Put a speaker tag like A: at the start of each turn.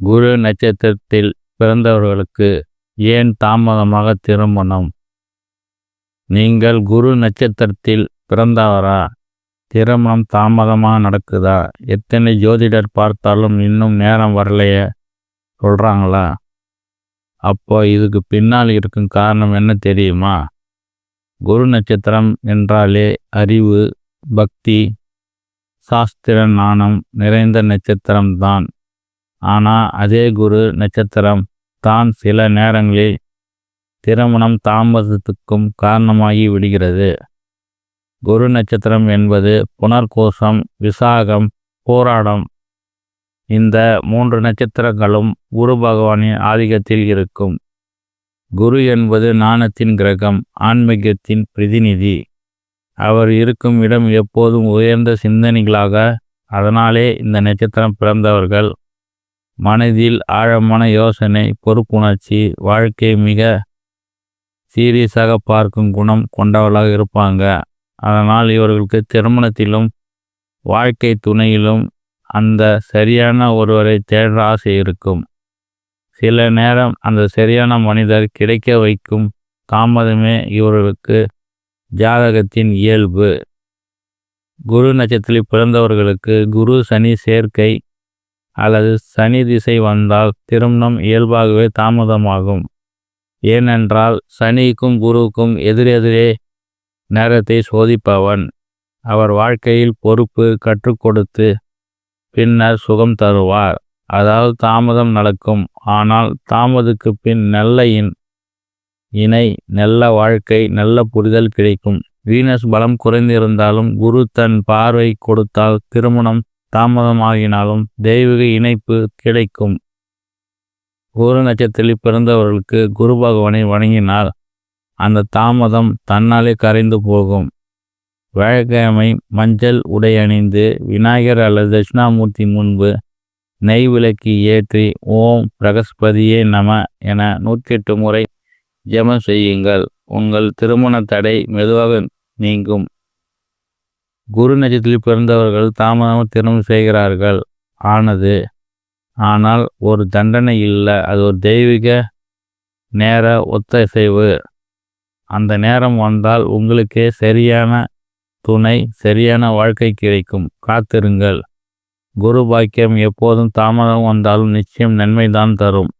A: குரு நட்சத்திரத்தில் பிறந்தவர்களுக்கு ஏன் தாமதமாக திருமணம்? நீங்கள் குரு நட்சத்திரத்தில் பிறந்தவரா? திருமணம் தாமதமாக நடக்குதா? எத்தனை ஜோதிடர் பார்த்தாலும் இன்னும் நேரம் வரலையே சொல்கிறாங்களா அப்போ இதுக்கு பின்னால் இருக்கும் காரணம் என்ன தெரியுமா? குரு நட்சத்திரம் என்றாலே அறிவு பக்தி சாஸ்திர நாணம் நிறைந்த நட்சத்திரம்தான். ஆனால் அதே குரு நட்சத்திரம் தான் சில நேரங்களில் திருமணம் தாமதத்துக்கும் காரணமாகி விடுகிறது. குரு நட்சத்திரம் என்பது புனர்கோஷம் விசாகம் போராடம். இந்த மூன்று நட்சத்திரங்களும் குரு பகவானின் ஆதிக்கத்தில் இருக்கும். குரு என்பது நாணத்தின் கிரகம் ஆன்மீகத்தின் பிரதிநிதி. அவர் இருக்கும் இடம் எப்போதும் உயர்ந்த சிந்தனைகளாக அதனாலே இந்த நட்சத்திரம் பிறந்தவர்கள் மனதில் ஆழமான யோசனை பொறுப்புணர்ச்சி வாழ்க்கை மிக சீரியஸாக பார்க்கும் குணம் கொண்டவர்களாக இருப்பாங்க. அதனால் இவர்களுக்கு திருமணத்திலும் வாழ்க்கை துணையிலும் அந்த சரியான ஒருவரை தேடுற ஆசை இருக்கும். சில நேரம் அந்த சரியான மனிதர் கிடைக்க வைக்கும் தாமதமே இவர்களுக்கு ஜாதகத்தின் இயல்பு. குரு நட்சத்திரத்தில் பிறந்தவர்களுக்கு குரு சனி சேர்க்கை அல்லது சனி திசை வந்தால் திருமணம் இயல்பாகவே தாமதமாகும். ஏனென்றால் சனிக்கும் குருவுக்கும் எதிரெதிரே நேரத்தை சோதிப்பவன். அவர் வாழ்க்கையில் பொறுப்பு கற்றுக் கொடுத்து பின்னர் சுகம் தருவார். அதாவது தாமதம் நடக்கும். ஆனால் தாமதுக்கு பின் நல்ல இன் இணை நல்ல வாழ்க்கை நல்ல புரிதல் கிடைக்கும். வீனஸ் பலம் குறைந்திருந்தாலும் குரு தன் பார்வை கொடுத்தால் திருமணம் தாமதமாகினாலும் தெய்வீக இணைப்பு கிடைக்கும். குரு நட்சத்திரத்தில் பிறந்தவர்களுக்கு குரு பகவானை வணங்கினால் அந்த தாமதம் தன்னாலே கரைந்து போகும். வியாழக்கிழமை மஞ்சள் உடை அணிந்து விநாயகர் அல்லது தட்சிணாமூர்த்தி முன்பு நெய் விளக்கி ஏற்றி ஓம் பிரகஸ்பதியே நம என நூற்றி முறை ஜெபம் செய்யுங்கள். உங்கள் திருமண தடை மெதுவாக நீங்கும். குரு நட்சத்திரத்தில் பிறந்தவர்கள் தாமதமாக திருமணம் செய்கிறார்கள். ஆனது ஆனால் ஒரு தண்டனை இல்லை. அது ஒரு தெய்வீக நேர ஒத்தசைவு. அந்த நேரம் வந்தால் உங்களுக்கே சரியான துணை சரியான வாழ்க்கை கிடைக்கும். காத்திருங்கள். குரு பாக்கியம் எப்போதும் தாமதம் வந்தாலும் நிச்சயம் நன்மைதான் தரும்.